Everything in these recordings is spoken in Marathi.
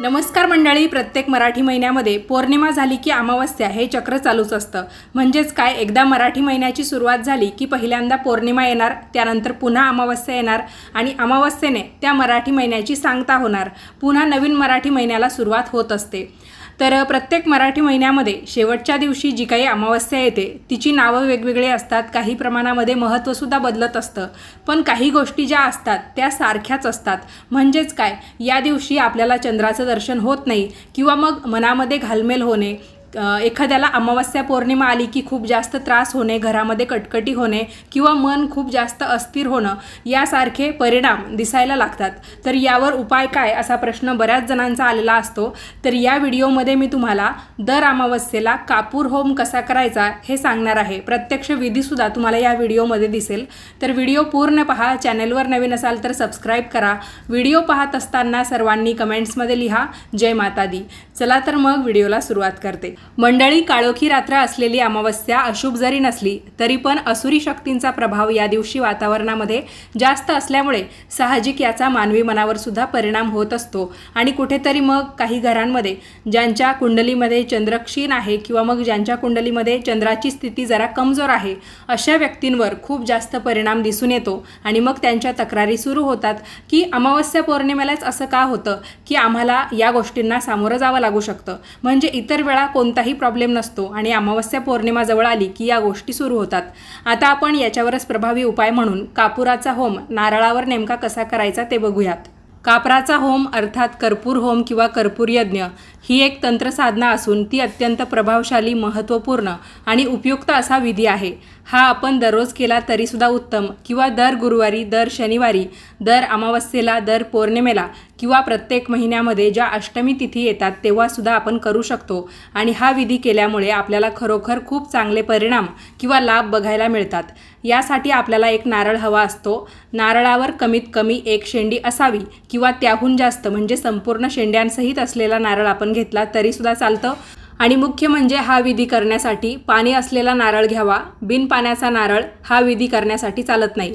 नमस्कार मंडळी प्रत्येक मराठी महिन्यामध्ये पौर्णिमा झाली की अमावस्या हे चक्र चालूच असतं. म्हणजेच काय? एकदा मराठी महिन्याची सुरुवात झाली की पहिल्यांदा पौर्णिमा येणार त्यानंतर पुन्हा अमावस्या येणार आणि अमावस्येने त्या मराठी महिन्याची सांगता होणार. पुन्हा नवीन मराठी महिन्याला सुरुवात होत असते. तर प्रत्येक मराठी महिन्यामध्ये शेवटच्या दिवशी जी काही अमावस्या येते तिची नावं वेगवेगळी असतात. काही प्रमाणामध्ये महत्त्वसुद्धा बदलत असतं. पण काही गोष्टी ज्या असतात त्या सारख्याच असतात. म्हणजेच काय? या दिवशी आपल्याला चंद्राचं दर्शन होत नाही किंवा मग मनामध्ये घालमेल होणे एखाद्याला अमावस्या पौर्णिमा आली की खूप जास्त त्रास होणे घरामध्ये कटकटी होणे किंवा मन खूप जास्त अस्थिर होणं यासारखे परिणाम दिसायला लागतात. तर यावर उपाय काय असा प्रश्न बऱ्याच जणांचा आलेला असतो. तर या व्हिडिओमध्ये मी तुम्हाला दर अमावस्येला कापूर होम कसा करायचा हे सांगणार आहे. प्रत्यक्ष विधीसुद्धा तुम्हाला या व्हिडिओमध्ये दिसेल. तर व्हिडिओ पूर्ण पहा चॅनलवर नवीन असाल तर सबस्क्राईब करा. व्हिडिओ पाहत असताना सर्वांनी कमेंट्समध्ये लिहा. जय माता दी चला तर मग व्हिडिओला सुरुवात करते. मंडळी काळोखी रात्र असलेली अमावस्या अशुभ जरी नसली तरी पण असुरी शक्तींचा प्रभाव या दिवशी वातावरणामध्ये जास्त असल्यामुळे साहजिक याचा मानवी मनावर सुद्धा परिणाम होत असतो. आणि कुठेतरी मग काही घरांमध्ये ज्यांच्या कुंडलीमध्ये चंद्रक्षीण आहे किंवा मग ज्यांच्या कुंडलीमध्ये चंद्राची स्थिती जरा कमजोर आहे अशा व्यक्तींवर खूप जास्त परिणाम दिसून येतो. आणि मग त्यांच्या तक्रारी सुरू होतात की अमावस्या पौर्णिमेलाच असं का होतं की आम्हाला या गोष्टींना सामोरं जावं लागू शकतं. म्हणजे इतर वेळा कोणताही प्रॉब्लेम नसतो आणि अमावस्या पौर्णिमा जवळ आली की या गोष्टी सुरू होतात. आता आपण याच्यावरच प्रभावी उपाय म्हणून कापुराचा होम नारळावर नेमका कसा करायचा ते बघूयात. कापराचा होम अर्थात कर्पूर होम किंवा कर्पूर यज्ञ ही एक तंत्रसाधना असून ती अत्यंत प्रभावशाली महत्त्वपूर्ण आणि उपयुक्त असा विधी आहे. हा आपण दररोज केला तरीसुद्धा उत्तम. किंवा दर गुरुवारी दर शनिवारी दर अमावस्येला दर पौर्णिमेला किंवा प्रत्येक महिन्यामध्ये ज्या अष्टमी तिथी येतात तेव्हासुद्धा आपण करू शकतो. आणि हा विधी केल्यामुळे आपल्याला खरोखर खूप चांगले परिणाम किंवा लाभ बघायला मिळतात. यासाठी आपल्याला एक नारळ हवा असतो. नारळावर कमीत कमी एक शेंडी असावी किंवा त्याहून जास्त म्हणजे संपूर्ण शेंड्यांसहित असलेला नारळ आपण घेतला तरीसुद्धा चालतं. आणि मुख्य म्हणजे हा विधी करण्यासाठी पाणी असलेला नारळ घ्यावा. बिन पाण्याचा नारळ हा विधी करण्यासाठी चालत नाही.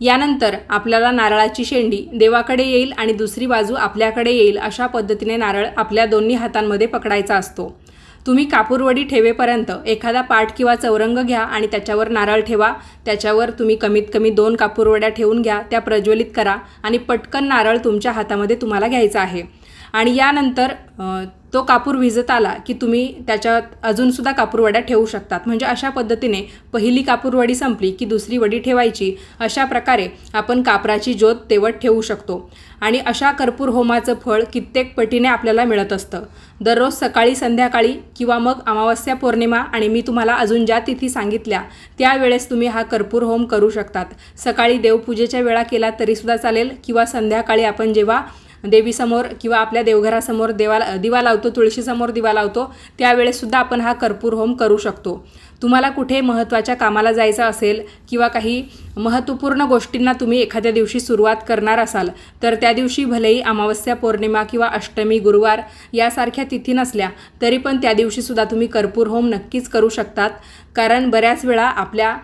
यानंतर आपल्याला नारळाची शेंडी देवाकडे येईल आणि दुसरी बाजू आपल्याकडे येईल अशा पद्धतीने नारळ आपल्या दोन्ही हातांमध्ये पकडायचा असतो. तुम्ही कापूरवडी ठेवेपर्यंत एखादा पाट किंवा चौरंग घ्या आणि त्याच्यावर नारळ ठेवा. त्याच्यावर तुम्ही कमीत कमी दोन कापूरवड्या ठेवून घ्या. त्या प्रज्वलित करा आणि पटकन नारळ तुमच्या हातामध्ये तुम्हाला घ्यायचा आहे. आणि यानंतर तो कापूर विजत आला की तुम्ही त्याच्यात अजूनसुद्धा कापूरवड्या ठेवू शकतात. म्हणजे अशा पद्धतीने पहिली कापूरवडी संपली की दुसरी वडी ठेवायची. अशा प्रकारे आपण कापराची ज्योत तेवत ठेवू शकतो. आणि अशा कर्पूर होमाचं फळ कित्येक पटीने आपल्याला मिळत असतं. दररोज सकाळी संध्याकाळी किंवा मग अमावस्या पौर्णिमा आणि मी तुम्हाला अजून ज्या तिथी सांगितल्या त्यावेळेस तुम्ही हा कर्पूर होम करू शकतात. सकाळी देवपूजेच्या वेळा केला तरीसुद्धा चालेल किंवा संध्याकाळी आपण जेव्हा देवीसमोर किंवा आपल्या देवघरासमोर देवाला दिवा लावतो तुळशीसमोर दिवा लावतो त्यावेळेससुद्धा आपण हा कर्पूर होम करू शकतो. तुम्हाला कुठे महत्त्वाच्या कामाला जायचं असेल किंवा काही महत्त्वपूर्ण गोष्टींना तुम्ही एखाद्या दिवशी सुरुवात करणार असाल तर त्या दिवशी भलेही अमावस्या पौर्णिमा किंवा अष्टमी गुरुवार यासारख्या तिथी नसल्या तरी पण त्या दिवशीसुद्धा तुम्ही कर्पूर होम नक्कीच करू शकतात. कारण बऱ्याच वेळा आपल्या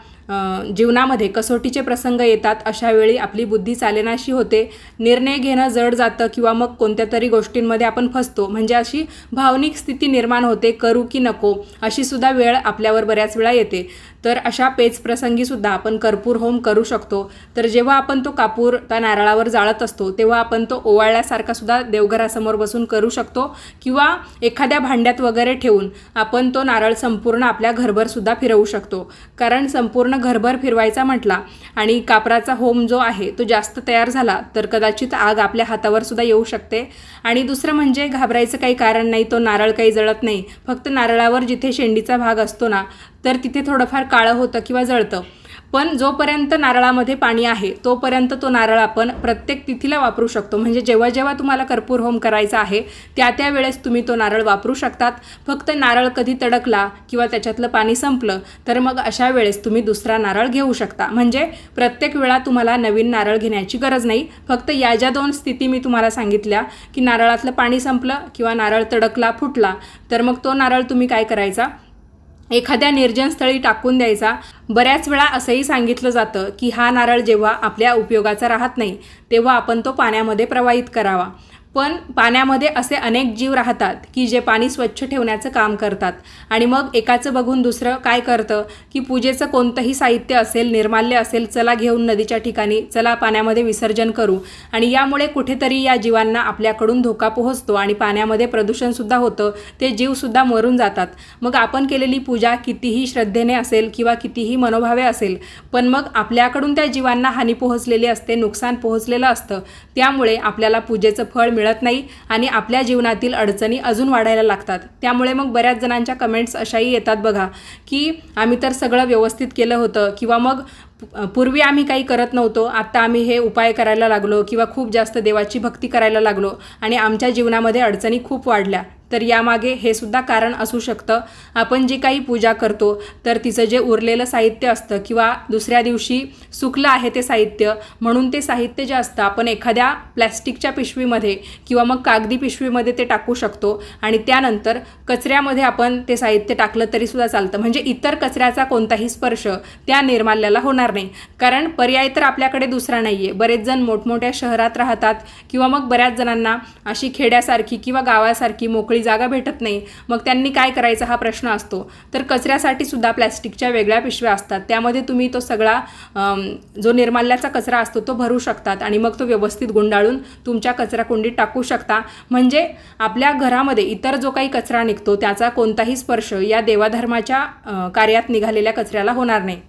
जीवनामध्ये कसोटीचे प्रसंग येतात अशा वेळी आपली बुद्धी चालेनाशी होते. निर्णय घेणं जड जातं किंवा मग कोणत्या तरी गोष्टींमध्ये आपण फसतो. म्हणजे अशी भावनिक स्थिती निर्माण होते करू की नको अशी सुद्धा वेळ आपल्यावर बऱ्याच वेळा येते. तर अशा पेच प्रसंगीसुद्धा आपण कर्पूर होम करू शकतो. तर जेव्हा आपण तो कापूर त्या नारळावर जाळत असतो तेव्हा आपण तो ओवाळल्यासारखा सुद्धा देवघरासमोर बसून करू शकतो किंवा एखाद्या भांड्यात वगैरे ठेवून आपण तो नारळ संपूर्ण आपल्या घरभरसुद्धा फिरवू शकतो. कारण संपूर्ण घरभर फिरवायचा म्हटला आणि कापराचा होम जो आहे तो जास्त तयार झाला तर कदाचित आग आपल्या हातावर सुद्धा येऊ शकते. आणि दुसरं म्हणजे घाबरायचं काही कारण नाही तो नारळ काही जळत नाही. फक्त नारळावर जिथे शेंडीचा भाग असतो ना तर तिथे थोडंफार काळं होतं किंवा जळतं. पण जोपर्यंत नारळामध्ये पाणी आहे तोपर्यंत तो नारळ आपण प्रत्येक तिथीला वापरू शकतो. म्हणजे जेव्हा जेव्हा तुम्हाला कर्पूर होम करायचा आहे त्या त्या वेळेस तुम्ही तो नारळ वापरू शकतात. फक्त नारळ कधी तडकला किंवा त्याच्यातलं पाणी संपलं तर मग अशा वेळेस तुम्ही दुसरा नारळ घेऊ शकता. म्हणजे प्रत्येक वेळा तुम्हाला नवीन नारळ घेण्याची गरज नाही. फक्त या ज्या दोन स्थिती मी तुम्हाला सांगितल्या की नारळातलं पाणी संपलं किंवा नारळ तडकला फुटला तर मग तो नारळ तुम्ही काय करायचा? एखाद्या निर्जन स्थळी टाकून द्यायचा. बऱ्याच वेळा असंही सांगितलं जातं की हा नारळ जेव्हा आपल्या उपयोगाचा राहत नाही तेव्हा आपण तो पाण्यामध्ये प्रवाहित करावा. पण पाण्यामध्ये असे अनेक जीव राहतात की जे पाणी स्वच्छ ठेवण्याचं काम करतात. आणि मग एकाचं बघून दुसरं काय करतं? की पूजेचं कोणतंही साहित्य असेल निर्माल्य असेल चला घेऊन नदीच्या ठिकाणी चला पाण्यामध्ये विसर्जन करू. आणि यामुळे कुठेतरी या जीवांना आपल्याकडून धोका पोहोचतो आणि पाण्यामध्ये प्रदूषणसुद्धा होतं. ते जीवसुद्धा मरून जातात. मग आपण केलेली पूजा कितीही श्रद्धेने असेल किंवा कितीही मनोभावे असेल पण मग आपल्याकडून त्या जीवांना हानी पोहोचलेली असते नुकसान पोहोचलेलं असतं. त्यामुळे आपल्याला पूजेचं फळ मिळत नाही आणि आपल्या जीवनातील अडचणी अजून वाढायला लागतात. त्यामुळे मग बऱ्याच जणांच्या कमेंट्स अशाही येतात बघा की आम्ही तर सगळं व्यवस्थित केलं होतं किंवा मग पूर्वी आम्ही काही करत नव्हतो आत्ता आम्ही हे उपाय करायला लागलो किंवा खूप जास्त देवाची भक्ती करायला लागलो आणि आमच्या जीवनामध्ये अडचणी खूप वाढल्या. तर यामागे हे सुद्धा कारण असू शकतं. आपण जी काही पूजा करतो तर तिचं जे उरलेलं साहित्य असतं किंवा दुसऱ्या दिवशी सुकलं आहे ते साहित्य म्हणून ते साहित्य जे असतं आपण एखाद्या प्लॅस्टिकच्या पिशवीमध्ये किंवा मग कागदी पिशवीमध्ये ते टाकू शकतो आणि त्यानंतर कचऱ्यामध्ये आपण ते साहित्य टाकलं तरीसुद्धा चालतं. म्हणजे इतर कचऱ्याचा कोणताही स्पर्श त्या निर्माल्याला होणार नाही. कारण पर्याय तर आपल्याकडे दुसरा नाही आहे बरेच जण मोठमोठ्या शहरात राहतात किंवा मग बऱ्याच जणांना अशी खेड्यासारखी किंवा गावासारखी मोकळी जागा भेटत नाही. मग त्यांनी काय करायचा हा प्रश्न असतो. तर कचऱ्यासाठी सुद्धा प्लॅस्टिकच्या वेगळ्या पिशव्या असतात. त्यामध्ये तुम्ही तो सगळा जो निर्माल्याचा कचरा असतो तो भरू शकतात आणि मग तो व्यवस्थित गुंडाळून तुमच्या कचराकुंडीत टाकू शकता. म्हणजे आपल्या घरामध्ये इतर जो काही कचरा निघतो त्याचा कोणताही स्पर्श या देवाधर्माच्या कार्यात निघालेल्या कचऱ्याला होणार नाही.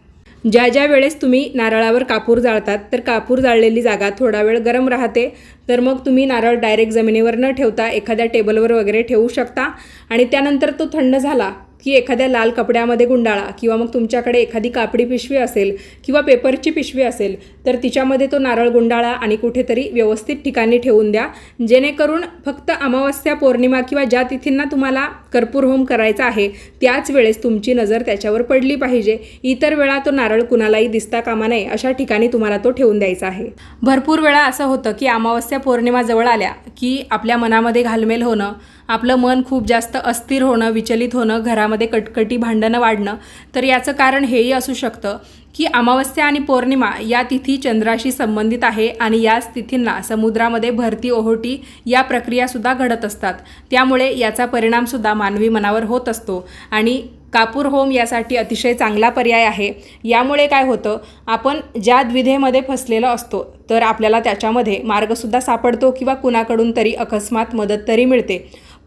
ज्या ज्या वेळेस तुम्ही नारळावर कापूर जाळतात तर कापूर जाळलेली जागा थोडा वेळ गरम राहते. तर मग तुम्ही नारळ डायरेक्ट जमिनीवर न ठेवता एखाद्या टेबलवर वगैरे ठेवू शकता. आणि त्यानंतर तो थंड झाला की एखाद्या लाल कपड्यामध्ये गुंडाळा किंवा मग तुमच्याकडे एखादी कापडी पिशवी असेल किंवा पेपरची पिशवी असेल तर तिच्यामध्ये तो नारळ गुंडाळा आणि कुठेतरी व्यवस्थित ठिकाणी ठेवून द्या. जेणेकरून फक्त अमावस्या पौर्णिमा किंवा ज्या तिथींना तुम्हाला कर्पूर होम करायचा आहे त्याच वेळेस तुमची नजर त्याच्यावर पडली पाहिजे. इतर वेळा तो नारळ कुणालाही दिसता कामा नये अशा ठिकाणी तुम्हाला तो ठेवून द्यायचा आहे. भरपूर वेळा असं होतं की अमावस्या पौर्णिमा जवळ आल्या की आपल्या मनामध्ये घालमेल होणं आपलं मन खूप जास्त अस्थिर होणं विचलित होणं घरामध्ये कटकटी भांडणं वाढणं तर याचं कारण हेही असू शकतं की अमावस्या आणि पौर्णिमा या तिथी चंद्राशी संबंधित आहे आणि याच तिथींना समुद्रामध्ये भरती ओहोटी या प्रक्रियासुद्धा घडत असतात. त्यामुळे याचा परिणामसुद्धा मानवी मनावर होत असतो आणि कापूर होम यासाठी अतिशय चांगला पर्याय आहे. यामुळे काय होतं आपण ज्या द्विधेमध्ये फसलेलो असतो तर आपल्याला त्याच्यामध्ये मार्गसुद्धा सापडतो किंवा कुणाकडून तरी अकस्मात मदत तरी मिळते.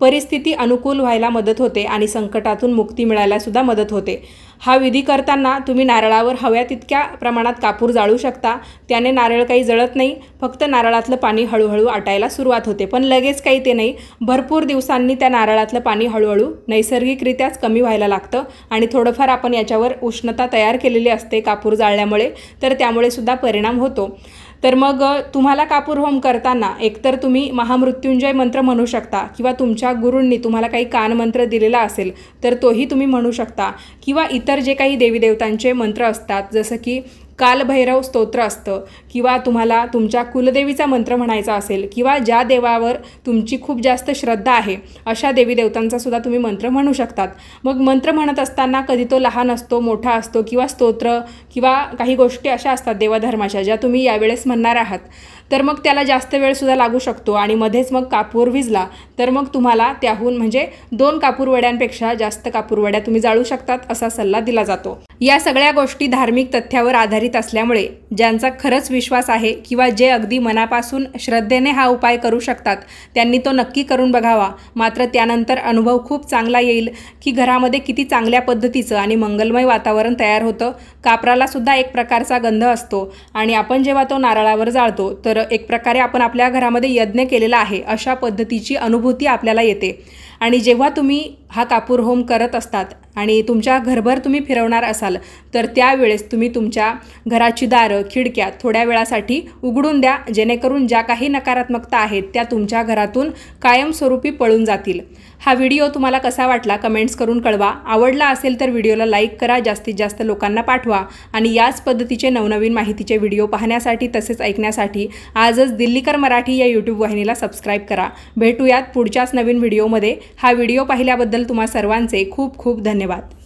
परिस्थिती अनुकूल व्हायला मदत होते आणि संकटातून मुक्ती मिळायलासुद्धा मदत होते. हा विधी करताना तुम्ही नारळावर हव्या तितक्या प्रमाणात कापूर जाळू शकता. त्याने नारळ काही जळत नाही फक्त नारळातलं पाणी हळूहळू आटायला सुरुवात होते. पण लगेच काही ते नाही. भरपूर दिवसांनी त्या नारळातलं पाणी हळूहळू नैसर्गिकरित्याच कमी व्हायला लागतं आणि थोडंफार आपण याच्यावर उष्णता तयार केलेली असते कापूर जाळल्यामुळे. तर त्यामुळे सुद्धा परिणाम होतो. तर मग तुम्हाला कापूर होम करताना एकतर तुम्ही महामृत्युंजय मंत्र म्हणू शकता किंवा तुमच्या गुरूंनी तुम्हाला काही कानमंत्र दिलेला असेल तर तोही तुम्ही म्हणू शकता. किंवा इतर जे काही देवीदेवतांचे मंत्र असतात जसं की कालभैरव स्तोत्र असतं. किंवा तुम्हाला तुमच्या कुलदेवीचा मंत्र म्हणायचा असेल किंवा ज्या देवावर तुमची खूप जास्त श्रद्धा आहे अशा देवी देवतांचा सुद्धा तुम्ही मंत्र म्हणू शकतात. मग मंत्र म्हणत असताना कधी तो लहान असतो मोठा असतो किंवा स्तोत्र किंवा काही गोष्टी अशा असतात देवाधर्माच्या ज्या तुम्ही यावेळेस म्हणणार आहात. तर मग त्याला जास्त वेळसुद्धा लागू शकतो आणि मध्येच मग कापूर विजला तर मग तुम्हाला त्याहून म्हणजे दोन कापूर वड्यांपेक्षा जास्त कापूर वड्या तुम्ही जाळू शकतात असा सल्ला दिला जातो. या सगळ्या गोष्टी धार्मिक तथ्यावर आधारित असल्यामुळे ज्यांचा खरंच विश्वास आहे किंवा जे अगदी मनापासून श्रद्धेने हा उपाय करू शकतात त्यांनी तो नक्की करून बघावा. मात्र त्यानंतर अनुभव खूप चांगला येईल की घरामध्ये किती चांगल्या पद्धतीचं आणि मंगलमय वातावरण तयार होतं. कापरालासुद्धा एक प्रकारचा गंध असतो आणि आपण जेव्हा तो नारळावर जाळतो तर एक प्रकारे आपण आपल्या घरामध्ये यज्ञ केलेला आहे अशा पद्धतीची अनुभूती आपल्याला येते. आणि जेव्हा तुम्ही हा कापूर होम करत असतात आणि तुमच्या घरभर तुम्ही फिरवणार असाल तर त्यावेळेस तुम्ही तुमच्या घराची दारं खिडक्या थोड्या वेळासाठी उघडून द्या जेणेकरून ज्या काही नकारात्मकता आहेत त्या तुमच्या घरातून कायमस्वरूपी पळून जातील. हा व्हिडिओ तुम्हाला कसा वाटला कमेंट्स करून कळवा. आवडला असेल तर व्हिडिओला लाईक करा जास्तीत जास्त लोकांना पाठवा आणि याच पद्धतीचे नवनवीन माहितीचे व्हिडिओ पाहण्यासाठी तसेच ऐकण्यासाठी आजच दिल्लीकर मराठी या यूट्यूब वाहिनीला सबस्क्राईब करा. भेटूयात पुढच्याच नवीन व्हिडिओमध्ये. हा व्हिडिओ पाहिल्याबद्दल तुम्हा सर्वांचे खूप खूप धन्यवाद